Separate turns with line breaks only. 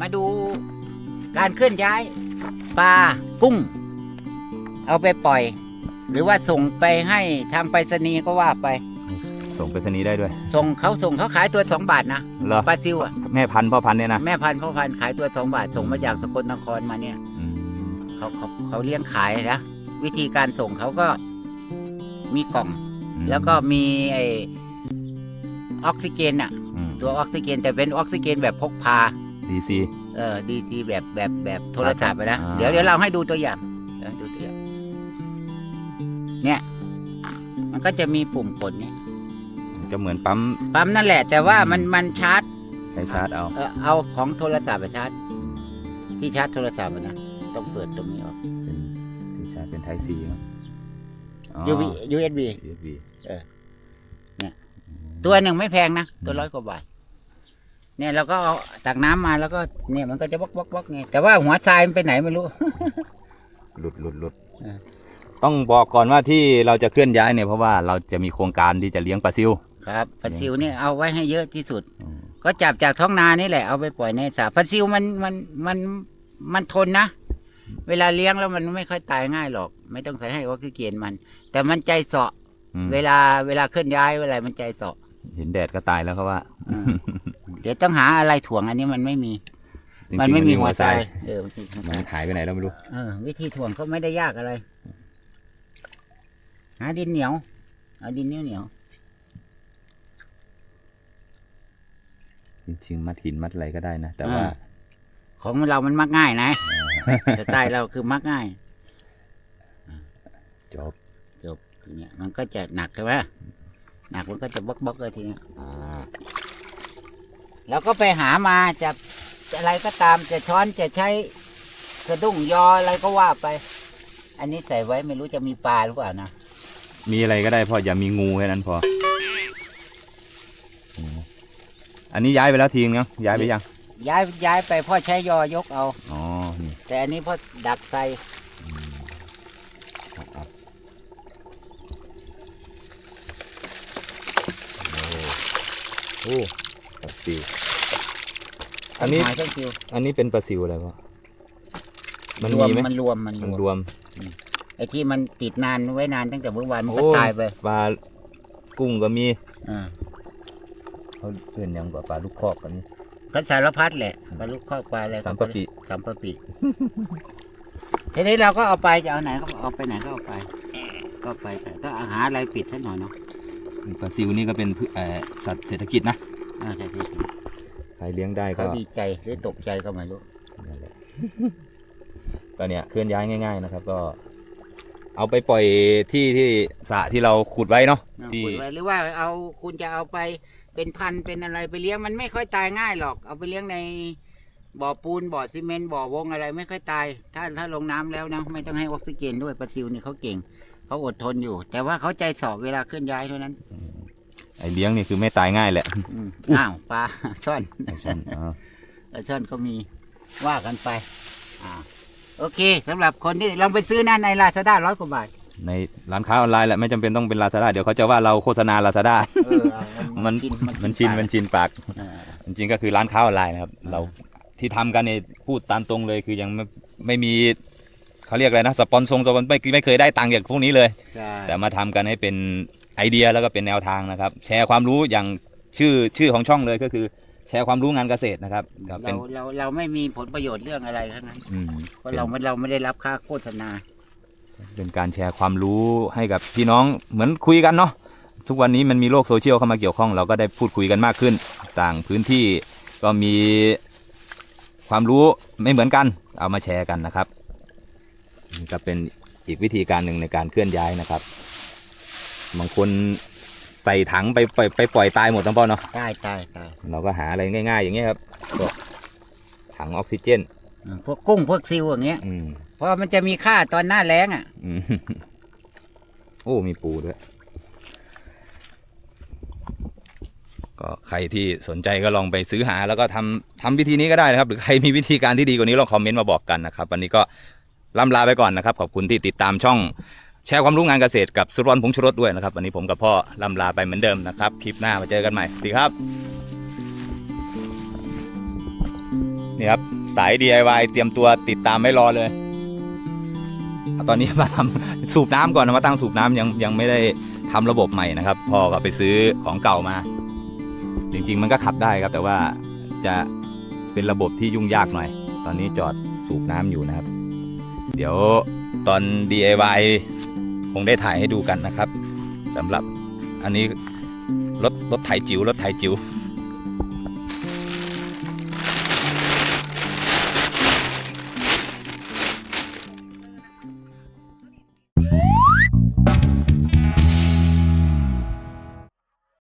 มาดูการเคลื่อนย้ายปลากุ้ง เอาไปปล่อย หรือว่าส่งไปให้ทางไปรษณีย์ก็ว่าไป
ส่งไปรษณีย์ได้ด้วย
ส่งเขาส่งเขาขายตัวสองบาทนะ
เหรอ
ปลาซิวอะ
แม่พันธุ์พ่อพันธุ์เนี่ยนะ
แม่พันธุ์พ่อพันธุ์ขายตัวสองบาทส่งมาจากสกลนครมาเนี่ย
อืม
เขาเขาเขาเลี้ยงขายนะ วิธีการส่งเขาก็มีกล่อง แล้วก็มีไอออกซิเจนอะ
อืม
ตัวออกซิเจนแต่เป็นออกซิเจนแบบพกพา
ดีซี
เออดีจีแบบแบบแบบโทรศัพท์ไปนะ
อ่า
เดี๋ยวเดี๋ยวเราให้ดูตัวอย่างเดี๋ยวดูตัวอย่าง เนี่ย มันก็จะมีปุ่มกดเนี่ย
จะเหมือนปั๊ม
ปั๊มนั่นแหละ แต่ว่ามันมันชาร์จ
ใช้ชาร์จเอา
เออเอาของโทรศัพท์ไปชาร์จ ที่ชาร์จโทรศัพท์อะนะต้องเปิดตรงนี้ออก
เป็นที่ชาร์จเป็นไทซีครับอ๋อ
USB USB
USB
ตัวหนึ่งไม่แพงนะ ตัวร้อยกว่าบาท เนี่ยเราก็เอาตักน้ำมาแล้วก็เนี่ยมันก็จะบกบกบกไงแต่ว่าหัวทรายมันไปไหนไม่รู้
หลุดหลุดหลุด
เออ
ต้องบอกก่อนว่าที่เราจะเคลื่อนย้ายเนี่ยเพราะว่าเราจะมีโครงการที่จะเลี้ยงปลาซิว
ครับปลาซิวเนี่ยเอาไว้ให้เยอะที่สุด
อืม
ก็จับจากท้องนานี่แหละเอาไปปล่อยในสระปลาซิวมันมันมันมันทนนะ เวลาเลี้ยงแล้วมันไม่ค่อยตายง่ายหรอก ไม่ต้องใส่ให้ออกซิเจนมัน แต่มันใจเสาะ
อืม
เวลาเวลาเคลื่อนย้ายเวลามันใจเสาะ
เห็นแดดก็ตายแล้วเขาว่า
อืม เดี๋ยวต้องหาอะไรถ่วงอันนี้มันไม่มี
จริงๆ
มันไม่มี
น
หัวทรายเออมันมีหัวท
มั
ราย
นหายไปไหนแล้วไม่รู้
เออวิธีถ่วงก็ไม่ได้ยากอะไร หาดินเหนียวเอาดินเหนียวเหนียว
จริงๆมัดหินมัดอะไรก็ได้นะ แต่ว่า
ของเรามันมักง่ายนะแต่ใต้เราคือมักง่าย
จบ
จบทีเนี้ยมันก็จะหนักใช่ไหมหนักมันก็จะบล็อกบล็อกเลยทีเนี้ย แล้วก็ไปหามาจะอะไรก็ตามจะช้อนจะใช้กระดุ้งยออะไรก็ว่าไป อันนี้ใส่ไว้ไม่รู้จะมีปลาหรือเปล่านะ
มีอะไรก็ได้พออย่ามีงูแค่นั้นพออืมอันนี้ย้ายไปแล้วทีนึงยังย้ายไปยัง
ย้ายย้ายไปพ่อใช้ยอยกเอา
อ๋อนี่
แต่อันนี้พ่อดักใส่
ครับครับโอ้ ปลาซิว อันนี้
หายเครื่องคิว
อันนี้เป็นปลาซิวอะไรวะมัน
รว
มีไหม
มันรวมมันร
มัน
วม
รวม
ไอ้ที่มันติดนานไว้นานตั้งแต่เมื่อวานมันก็
โอ้
ตายไป
ปลากุ้งก็มี
อ่า
เขาเอื่นยังกว่าปลาลูกคอกกันนี่
ก็สารพัดแหละปลาลูกข้อปลาอะไร
สัมปะปิ
สัมปะปิ ทีนี้เราก็เอาไปจะเอาไหนก็เอาไปไหนก็เอาไป ก็ไปแต่ก็หาอะไรปิดซะหน่อยเนาะ
ปลาซิวนี่ก็เป็นพืเอ่อสัตว์เศรษฐกิจนะ
อ่าใช่ใช่ใช่
ใครเลี้ยงได้ก็
เขาดีใจหรือตกใจก็ไม่รู้
นั่นแหละก็เนี่ยเคลื่อนย้ายง่าย ๆนะครับ ก็ เอาไปปล่อยที่ที่สระที่เราขุดไว้เนาะ
อ่า
ที่
ขุดไว้หรือว่าเอาคุณจะเอาไปเป็นพันธุ์เป็นอะไรไปเลี้ยงมันไม่ค่อยตายง่ายหรอก เอาไปเลี้ยงในบ่อปูนบ่อซีเมนต์บ่อวงอะไรไม่ค่อยตาย ถ้าถ้าลงน้ำแล้วนะไม่ต้องให้ออกซิเจนด้วยปลาซิวนี่เขาเก่งเขาอดทนอยู่ แต่ว่าเขาใจสอบเวลาเคลื่อนย้ายเท่านั้น
ไอเลี้ยงนี่คือไม่ตายง่ายแหละ
อืมอ้าวปลา ช่อน
ไอ้ช่อนอ๋อ
ปลาช่อนก็มีว่ากันไป อ่า โอเคสำหรับคนที่ลองไปซื้อนะในลาซาด้าร้อยกว่าบาท
ในร้านค้าออนไลน์แหละไม่จำเป็นต้องเป็นลาซาด้าเดี๋ยวเขาจะว่าเราโฆษณาลาซาด้า
เออเอา
มัน
กิ
มันชิน
ปาก
มันชินปาก
เออ
จริงๆก็คือร้านค้าออนไลน์นะครับ
อ่า
เราที่ทำกันเนี่ยพูดตามตรงเลยคือยังไม่ไม่มีเขาเรียกอะไรนะสปอนซงสปอนไม่ไม่เคยได้ตังค์จากพวกนี้เลย
ใช่
แต่มาทำกันให้เป็น ไอเดียแล้วก็เป็นแนวทางนะครับ แชร์ความรู้อย่างชื่อชื่อของช่องเลยก็คือ แชร์ความรู้งานเกษตรนะครับก็เป็
เรา
น
เราเราไม่มีผลประโยชน์เรื่องอะไรทั้งนั้น
อืม
เพราะเราไม่เราไม่ได้รับค่าโฆษณา
เป็นการแชร์ความรู้ให้กับพี่น้องเหมือนคุยกันเนาะทุกวันนี้มันมีโลกโซเชียลเข้ามาเกี่ยวข้อง เราก็ได้พูดคุยกันมากขึ้น ต่างพื้นที่ก็มีความรู้ไม่เหมือนกัน เอามาแชร์กันนะครับนี่ก็เป็นอีกวิธีการหนึ่งในการเคลื่อนย้ายนะครับ บางคนใส่ถังไปไปไปปล่อยตายหมดทั้งพ่อเนาะ
ตายตายตาย
เราก็หาอะไรง่ายๆ อย่างเงี้ยครับพวกถังออกซิเจน
อ่าพวกกุ้งพวกซิวอย่างเงี้ย
อืม
เพราะมันจะมีค่าตอนหน้าแล้งอะ
อืมโอ้มีปูด้วย ก็ใครที่สนใจก็ลองไปซื้อหาแล้วก็ทำทำวิธีนี้ก็ได้นะครับ หรือใครมีวิธีการที่ดีกว่านี้ลองคอมเมนต์มาบอกกันนะครับ วันนี้ก็ล่ำลาไปก่อนนะครับ ขอบคุณที่ติดตามช่อง แชร์ความรู้งานเกษตรกับสุรวันพงษ์ชรสด้วยนะครับ วันนี้ผมกับพ่อลำลาไปเหมือนเดิมนะครับ คลิปหน้ามาเจอกันใหม่สวัสดีครับ นี่ครับ สาย DIY เตรียมตัวติดตามไม่รอเลย ตอนนี้มาทำสูบน้ำก่อนนะมาตั้งสูบน้ำยังยังไม่ได้ทำระบบใหม่นะครับ พ่อก็ไปซื้อของเก่ามา จริง ๆ มันก็ขับได้ครับ แต่ว่าจะเป็นระบบที่ยุ่งยากหน่อย ตอนนี้จอดสูบน้ำอยู่นะครับ เดี๋ยวตอน DIY คงได้ถ่ายให้ดูกันนะครับสำหรับอันนี้รถรถไถจิ๋วรถไถจิ๋ว